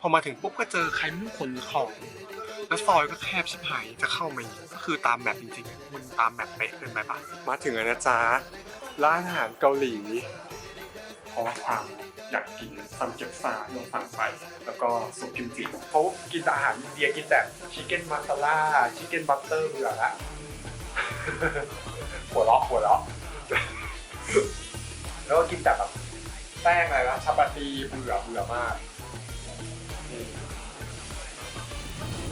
พอมาถึงปุ๊บก็เจอใครไม่รู้ขนของ แล้วซอยก็แคบชิบหายจะเข้ามาอีกก็คือตามแบบจริงๆมันตามแบบเป๊ะเกินไปปะมาถึงแล้วนะจ๊ะร้านอาหารเกาหลีเพราะความอยากกินซัมเก็บซาลงสั่งไป แล้วก็ซุปกิมจิเขากินอาหารอินเดียกินแต่ชิคเก้นมาซาล่าชิคเก้นบัตเตอร์เบื่อละหัวเราะหัวเราะแล้วก็กินแต่แบบแป้งอะไรนะชาปาตีเบื่อเบื่อมาก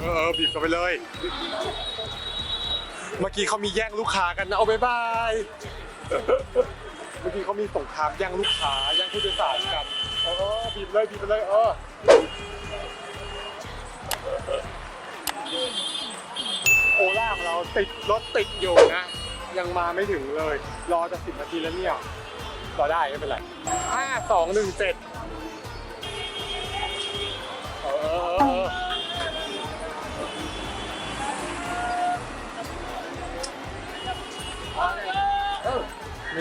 เออบีบกันไปเลย เมื่อกี้เขามีแย่งลูกค้ากันนะเอาบายบาย เมื่อกี้เขามีสงครามแย่งลูกค้าแย่งผู้โดยสารกันเออบีบเลยบีบไปเลยเออโอล่าของเราติดรถติดอยู่นะ ยังมาไม่ถึงเลย รอจะสิบนาทีแล้วเนี่ย รอได้ไม่เป็นไรห้าสองหนึ่งเจ็ด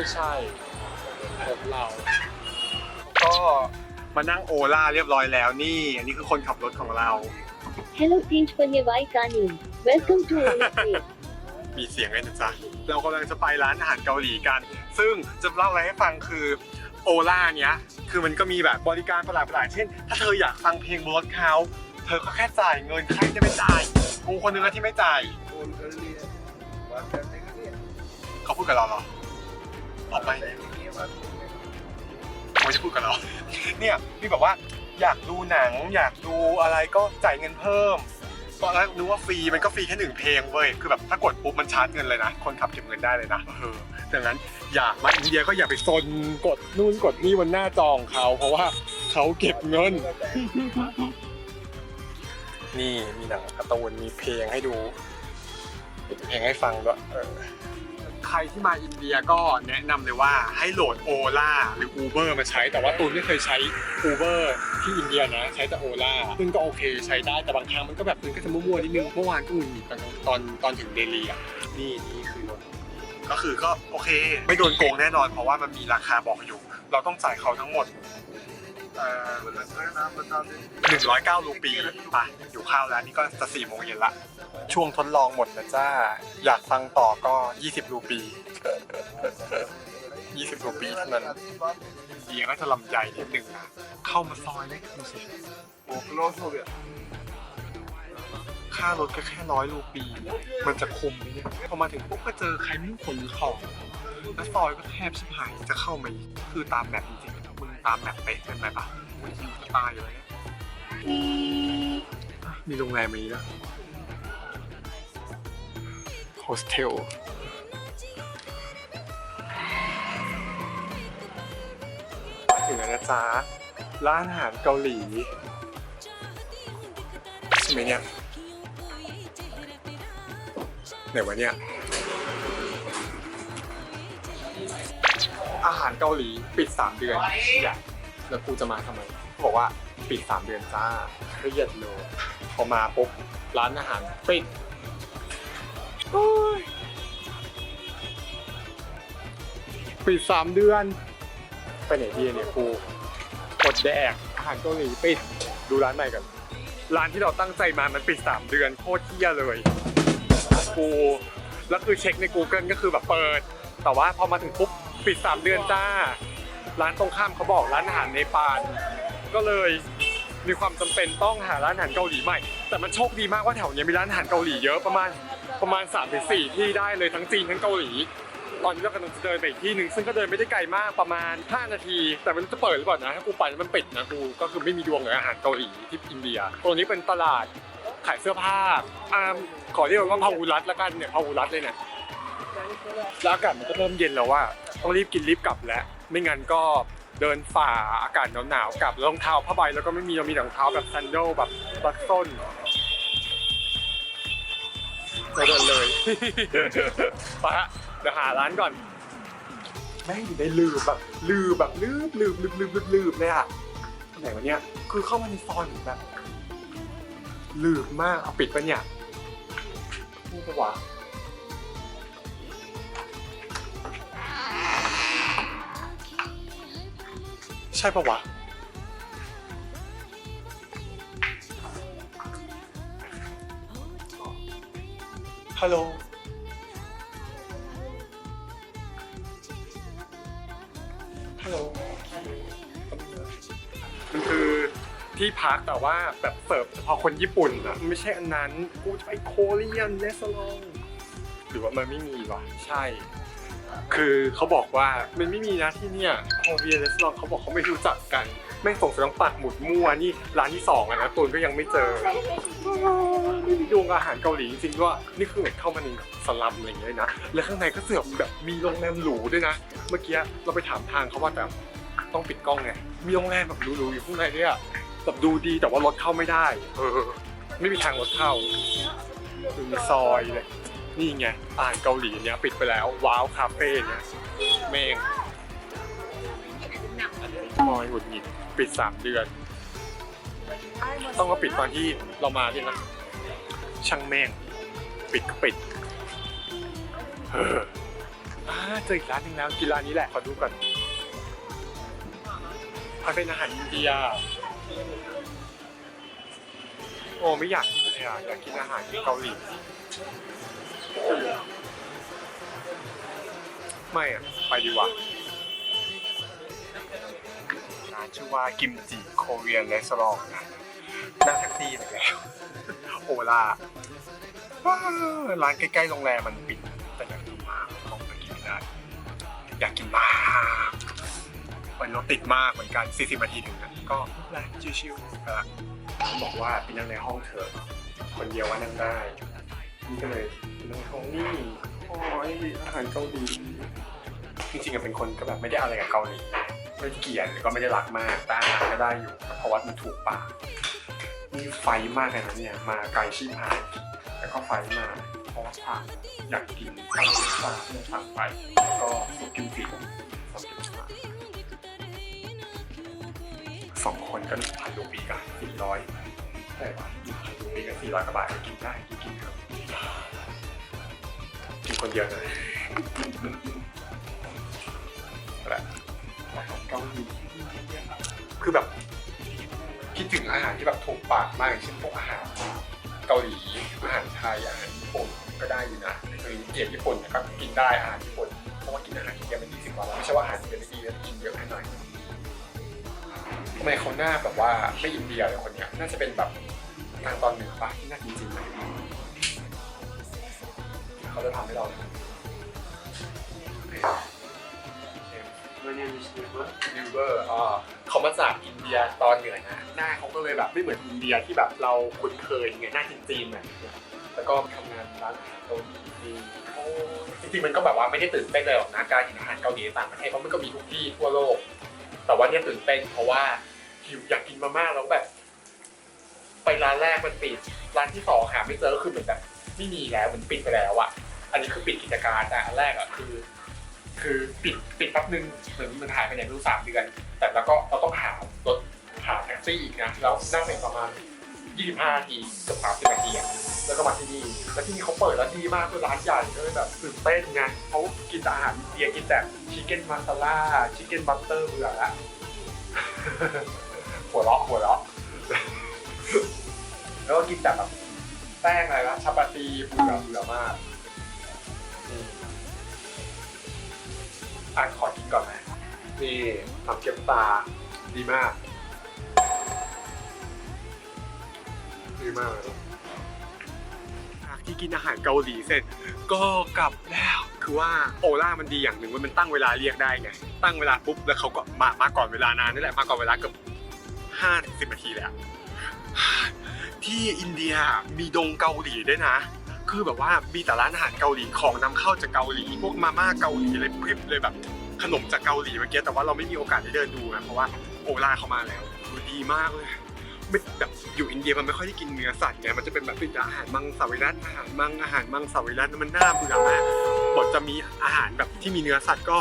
ไม่ใช่รถเราก็มานั่งโอล่าเรียบร้อยแล้วนี่ อันนี้คือคนขับรถของเรา Hello Prince Panyawai Kanun. Welcome to Ola Place. มีเสียงเลยนะจ๊ะ เรากำลังจะไปร้านอาหารเกาหลีกัน ซึ่งจะเล่าอะไรให้ฟังคือโอล่าเนี้ย คือมันก็มีแบบบริการประหลาดๆ เช่น ถ้าเธออยากฟังเพลงบนรถเขาเธอก็แค่จ่ายเงินใครจะไม่จ่ายกูคนนึงแล้วที่ไม่จ่ายเขาพูดกับเราเหรอ ออกไปเขาจะพูดกับเรา เนี่ยมีแบบว่าอยากดูหนัง อยากดูอะไรก็จ่ายเงินเพิ่มตอนแรกนึกว่าฟรีมันก็ฟรีแค่หนึ่งเพลงเว้ยคือแบบถ้ากดปุ๊บมันชาร์จเงินเลยนะ คนขับเก็บเงินได้เลยนะเออดังนั้นอยากมาอินเดียก็อย่าไปซนกดนู่นกดนี่บนหน้าจอของเขา เพราะว่าเขาเก็บเงิน นี่มีหนังการ์ตูนมีเพลงให้ดูมีเพลงให้ฟังด้วยเออ ใครที่มาอินเดียก็แนะนำเลยว่าให้โหลดโอล่าหรือ Uber มาใช้ แต่ว่าตูนไม่เคยใช้ Uber ที่อินเดียนะ ใช้แต่โอล่าซึ่งก็โอเคใช้ได้แต่บางครั้งมันก็แบบมันก็จะมั่วๆนิดนึงเมื่อวานก็หงุดหงิดตอนตอนตอนถึงเดลีอะนี่นี่คือรถก็คือก็โอเค ไม่โดนโกงแน่นอน เพราะว่ามันมีราคาบอกอยู่ เราต้องจ่ายเขาทั้งหมดเอ่อ หนึ่งร้อยเก้ารูปีไปอยู่ข้าวแล้วนี่ก็จะสี่โมงเย็นละ ช่วงทดลองหมดนะจ้า อยากฟังต่อก็20รูปี20รูปีเท่านั้นเดียก็จะลำใหญ่นิดนึงนะเข้ามาซอยเลยดูสิโอ้โลโซเบียค่ารถก็แค่ร้อยรูปี มันจะคุมไหมเนี่ยพอมาถึงปุ๊บก็เจอใครไม่รู้ขนของแล้วซอยก็แคบชิบหายจะเข้ามาอีกคือตามแบบจริงๆมึง ตามแบบเป๊ะเป็นไปปะอุ้ยหิวจะตายอยู่เลยมีโรงแรมนี้นะโฮสเทลถึงแล้วนะจ๊ะ ร้านอาหารเกาหลีใช่ไหมเนี่ยไหนวะเนี่ย อาหารเกาหลีปิด 3 เดือนอย่าแล้วกูจะมาทำไมเขาบอกว่าปิด 3 เดือนจ้าเครียดเลยพอมาปุ๊บร้านอาหารปิดโอ้ยปิดสามเดือน ไปไหนดีเนี่ยครูกดแดกอาหารเกาหลีปิดดูร้านใหม่กันร้านที่เราตั้งใจมามันปิดสามเดือนโคตรเที่ยเลยกูแล้วคือเช็คใน Google ก็คือแบบเปิด แต่ว่าพอมาถึงปุ๊บ ปิดสามเดือนจ้า ร้านตรงข้ามเขาบอกร้านอาหารเนปาลก็เลยมีความจำเป็นต้องหาร้านอาหารเกาหลีใหม่ แต่มันโชคดีมากว่าแถวเนี้ยมีร้านอาหารเกาหลีเยอะประมาณประมาณ3าถึงสที่ได้เลยทั้งจีนทั้งเกาหลี ตอนนี้เรากำลังจะเดินไปอีกที่หนึ่งซึ่งก็เดินไม่ได้ไกลมากประมาณ 5 นาที แต่มันจะเปิดหรือเปล่านะถ้ากูไปมันปิดนะกูก็คือไม่มีดวงกับอาหารเกาหลีที่อินเดียตรงนี้เป็นตลาดขายเสื้อผ้าอ่าขอเรียกว่าพาวุรัตละกันเนี่ยพาวุรัตเลยเนี่ยแล้วอากาศมันก็เริ่มเย็นแล้วว่า ต้องรีบกินรีบกลับแล้วไม่งั้นก็เดินฝ่าอากาศหนาวๆกลับรองเท้าผ้าใบแล้วก็ไม่มีเรามีรองเท้าแบบซันโดแบบบักส้นไปเดินเลยไปฮะเดี๋ยวหาร้านก่อน แม่งอยู่ในลืบแบบลืบแบบลืบลืบลืบลืบลืบลืบเลยอะไหนวะเนี่ยคือเข้ามาในซอยเหมือนแบบลืบมากเอาปิดปะเนี่ยพูดปะวะ ใช่ปะวะ ฮัลโหล ฮัลโหล มันคือที่พักแต่ว่าแบบเสิร์ฟเฉพาะคนญี่ปุ่นอะไม่ใช่อันนั้น กูจะไปโคเรียนเลสซองหรือว่ามันไม่มีวะ ใช่ คือเขาบอกว่ามันไม่มีนะที่เนี่ยโคเรียนเรสลองเขาบอกเขาไม่รู้จักกันแม่งส่งเสียงปักหมุดมั่วนี่ร้านที่สองอะนะตูนก็ยังไม่เจอไม่มีดวงอาหารเกาหลีจริงๆด้วยนี่คือเหมือนเข้ามาในสลัมอะไรอย่างเงี้ยนะ แล้วข้างในก็เสือกแบบมีโรงแรมหรูด้วยนะ เมื่อกี้เราไปถามทางเขาว่าแบบต้องปิดกล้องไง มีโรงแรมแบบหรูๆอยู่ข้างในเนี่ยแบบดูดีแต่ว่ารถเข้าไม่ได้ เออ ไม่มีทางรถเข้าคือมีซอยเลย นี่ไงอาหารเกาหลีเนี้ยปิดไปแล้ว ว้าวคาเฟ่เนี่ยเมงมอยหงุดหงิดปิดสามเดือน ต้องมาปิดตอนที่เรามาด้วยนะช่างแม่ง ปิดก็ปิดเอออ่าเจออีกร้านหนึงแล้วกินร้านนี้แหละขอดูก่อนมันเป็นอาหารอินเดียโอ้ไม่อยากกินเลยอะอยากกินอาหารเกาหลี ไม่อะไปดีกว่าร้านชื่อว่ากิมจิโคเรียนเรสอร์ทนะนั่งแท็กซี่ไปแล้วโอลาร้านใกล้ๆโรงแรมมันปิดแต่อยากกินมากของไปกินได้อยากกินมากมันรถติดมากเหมือนกัน 40 นาทีถึงนะก็ไม่เป็นไรชิวๆก็บอกว่าไปนั่งในห้องเถอะคนเดียวว่านั่งได้นี่ก็เลย นั่งในห้องนี่โอ้ยอาหารเกาหลีจริงๆอะเป็นคนก็แบบไม่ได้อะไรกับเกาหลีไม่เกลียดหรือก็ไม่ได้รักมากแต่อาหารก็ได้อยู่เพราะว่ามันถูกปากนี่ไฟมากเลยนะเนี่ยมาไกลชิบหายแล้วก็ไฟมาเพราะว่าทางอยากกินข้าวปลาที่สั่งไปแล้วก็ซุกิมจิสองกิมจิสองคนก็หนึ่งพันรูปีกันสี่ร้อยใช่ปะหนึ่งพันรูปีกันสี่ร้อยกว่าบาทก็กินได้กินกินเถอะ นคนเดียวเลยและเกาหลีคือแบบ คิดถึงอาหารที่แบบถูกปากมากอย่างเช่นพวกอาหารเกาหลีอาหารไทยอาหารญี่ปุ่นก็ได้อยู่นะคือเกียดญี่ปุ่นก็กินได้อาหารญี่ปุ่นเพราะว่ากินอาหารอินเดียเป็นยี่สิบวันแล้วไม่ใช่ว่าอาหารอินเดียไม่ดีแล้วกินเยอะให้หน่อยทำไมเขาหน้าแบบว่าไม่อินเดียเลยคนเนี้ยน่าจะเป็นแบบทางตอนเหนือปะที่น่ากินจริงเลย เขาจะทำให้เราเลย My name is Niva. ลิเวอร์อ่าเขามาจากอินเดียตอนเหนือนะ หน้าเขาก็เลยแบบไม่เหมือนอินเดียที่แบบเราคุ้นเคยไงหน้าจีนๆน่ะแล้วก็ทำงานร้านอาหารเกาหลีดีโอ้จริงๆมันก็แบบว่าไม่ได้ตื่นเต้นเลยหรอกนะการกินอาหารเกาหลีในต่างประเทศเพราะมันก็มีทุกที่ทั่วโลก แต่ว่าเนี่ยตื่นเต้นเพราะว่าหิวอยากกินมาม่าแล้วแบบ ไปร้านแรกมันปิด ร้านที่สองหาไม่เจอคือเหมือนแบบไม่มีแล้วมันปิดไปแล้วอะ อันนี้คือปิดกิจการแต่อันแรกอะคือ คือปิดปิดแป๊บนึงเหมือนมันหายไปไหนไม่รู้สามเดือน แต่แล้วก็เราต้องหารถหาแท็กซี่อีกนะแล้วนั่งไปประมาณ25นาทีเกือบ30นาทีอะแล้วก็มาที่นี่แล้วที่นี่เขาเปิดแล้วดีมากคือร้านใหญ่ก็เลยแบบตื่นเต้นไงเขากินอาหารอินเดียกินแต่ชิคเก้นมาซาล่าชิคเก้นบัตเตอร์เบื่อละหัวเราะหัวเราะแล้วก็กินแต่แบบแป้งอะไรนะชาปาตีเบื่อเบื่อมาก อ่านขอกินก่อนไหมนี่ทำเก็บตาดีมาก ดีมากเลยที่กินอาหารเกาหลีเสร็จ ก็กลับแล้วคือว่าโอล่ามันดีอย่างหนึ่งว่ามันตั้งเวลาเรียกได้ไงตั้งเวลาปุ๊บแล้วเขาก็มามาก่อนเวลานานนี่แหละมาก่อนเวลาเกือบห้าสิบนาทีเลยอะที่อินเดียมีดงเกาหลีด้วยนะ คือแบบว่ามีแต่ร้านอาหารเกาหลีของนำเข้าจากเกาหลี พวกมาม่าเกาหลีเลยพริบเลยแบบขนมจากเกาหลีเมื่อกี้แต่ว่าเราไม่มีโอกาสได้เดินดูนะเพราะว่าโอล่าเขามาแล้วคือดีมากเลยแบบอยู่อินเดียมันไม่ค่อยได้กินเนื้อสัตว์ไงมันจะเป็นแบบเป็นอาหารมังสวิรัตอาหารมังอาหารมังสวิรัตมันน่าเบื่อมากบทจะมีอาหารแบบที่มีเนื้อสัตว์ก็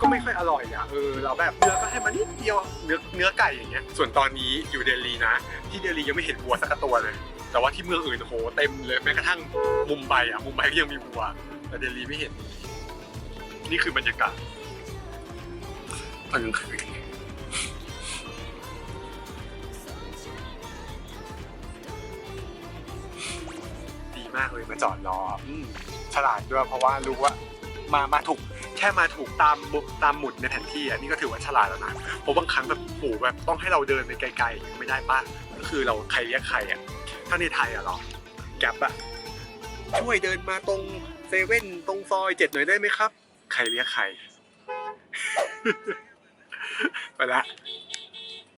ก็ไม่ค่อยอร่อยอะเออเราแบบเนื้อก็ให้มันนิดเดียวเนื้อเนื้อไก่อย่างเงี้ยส่วนตอนนี้อยู่เดลีนะ ที่เดลียังไม่เห็นวัวสักตัวเลย แต่ว่าที่เมืองอื่นโหเต็มเลยแม้กระทั่งมุมไบอะมุมไบก็ยังมีวัวแต่เดลีไม่เห็น นี่คือบรรยากาศตอนกลางคืนดีมากเลยมาจอดรออฉลาดด้วยเพราะว่ารู้ว่ามามาถูกแค่มาถูกตามตามหมุดในแผนที่อะนี่ก็ถือว่าฉลาดแล้วนะเพราะบางครั้งแบบปู่แบบต้องให้เราเดินไปไกลๆไม่ได้ป้ะก็คือเราใครเรียกใครอะ ถ้าในไทยอะหรอแกบอะช่วยเดินมาตรงเซเว่นตรงซอยเจ็ดหน่อยได้ไหมครับ ใครเรียกใคร ไปละ